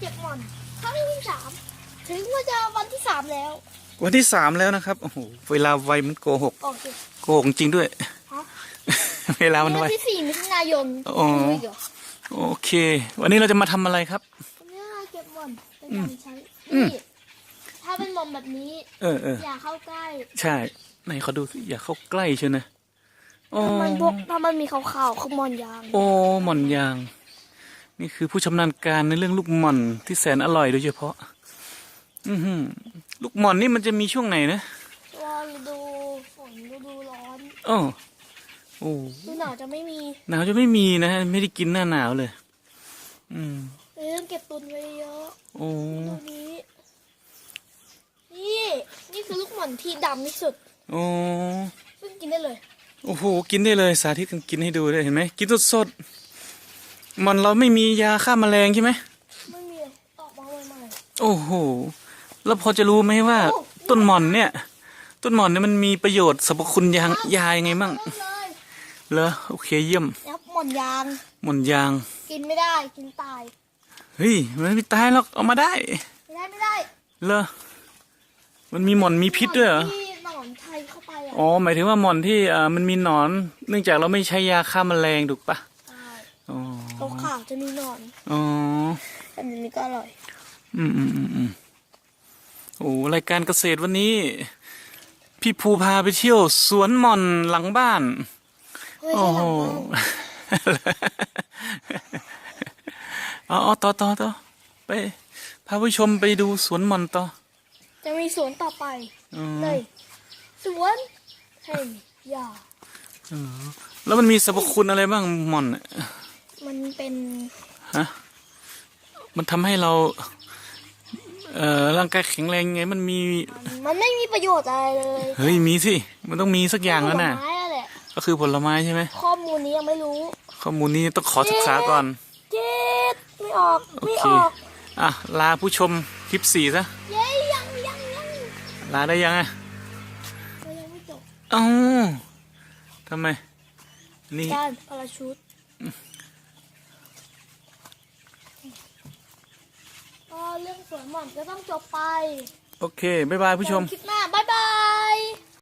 เก็บหม่อนครั้งที่สามถึงว่าจะวันที่สามแล้ว วันที่สามแล้วนะครับโอ้โหเวลาไวมันโกหกโอเคโกหกจริงด้วยฮะเวลามันไววันที่สี่มิถุนายนอ๋อดูอีกเหรอโอเค วันนี้เราจะมาทำอะไรครับวันนี้เราเก็บหม่อนเป็นการใช้อืมนี่ถ้าเป็นหม่อนแบบนี้ เออเอออย่าเข้าใกล้ ใช่ไหนเขาดูสิอย่าเข้าใกล้เชียวนะโอ้ถ้ามันพวกถ้ามันมีขาวๆคือหม่อนยางโอ้หม่อนยาง นี่คือผู้ชำนาญการในเรื่องลูกหม่อนที่แสนอร่อยโดยเฉพาะ อือหือลูกหม่อนนี่มันจะมีช่วงไหนนะรอฤดูฝนฤดูร้อนโอ้โอ้ฤดูหนาวจะไม่มี หนาวจะไม่มีนะไม่ได้กินหน้าหนาวเลย อืมเริ่มเก็บตุนไว้เยอะโอ้ตัวนี้ นี่ นี่คือลูกหม่อนที่ดำที่สุดโอ้ซึ่งกินได้เลย โอ้โห กินได้เลย สาธิตกันกินให้ดูเลยเห็นไหม กินสดๆ มันเราไม่มียาฆ่าแมลงใช่ไหมไม่มีออกมาใหม่โอ้โห แล้วพอจะรู้ไหมว่าโอ้ต้นหม่อนเนี่ย ต้นหม่อนเนี่ยมันมีประโยชน์สรรพคุณยางๆยายังไงมั่งเริ่มเลยเหรอโอเคเยี่ยม แล้วหม่อนยาง หม่อนยาง กินไม่ได้กินตาย เฮ้ยมันไม่ตายหรอกเอามาได้ ไม่ได้ไม่ได้เหรอมันมีหม่อนมีพิษด้วยเหรอ ที่หนอนไทยเข้าไปอะอ๋อ หมายถึงว่าหม่อนที่อ่ามันมีหนอน เนื่องจากเราไม่ใช้ยาฆ่าแมลงถูกปะใช่อ๋อ ขาวขาวๆจะมีหนอนอ๋ออันนี้ก็อร่อยอืมอืมอืมอืมโอ้รายการเกษตรวันนี้ พี่ภูพาไปเที่ยว สวนหม่อนหลังบ้านเฮ้ยโอ้ใช่หโหลังบ้านอ๋อต่อต่อต่อไปพาผู้ชมไปดูสวนหม่อนต่อ จะมีสวนต่อไปอ๋อเลยสวนแห่งยาแล้วมันมีสรรพคุณอะไรบ้างหม่อนน่ะ มันเป็นฮะมันทำให้เรา เอ่อร่างกายแข็งแรงไง มันมี มันไม่มีประโยชน์อะไรเลยเฮ้ยมีสิ มันต้องมีสักอย่างแล้วนะผลไม้อะแหละก็คือผลไม้ใช่ไหมข้อมูลนี้ยังไม่รู้ ข้อมูลนี้ต้องขอศึกษาก่อน เจ็ดไม่ออกโอไม่เค ออกอะ ลาผู้ชมคลิปสี่ซะ เย้ยังยังยังลาได้ยังอะเรายังไม่จบเอ้าทำไม นี่ การพาราชูตก็เรื่อง สวนหม่อนก็ต้องจบไป โอเค บ๊ายบายผู้ชม เจอกันคลิปหน้า บ๊ายบาย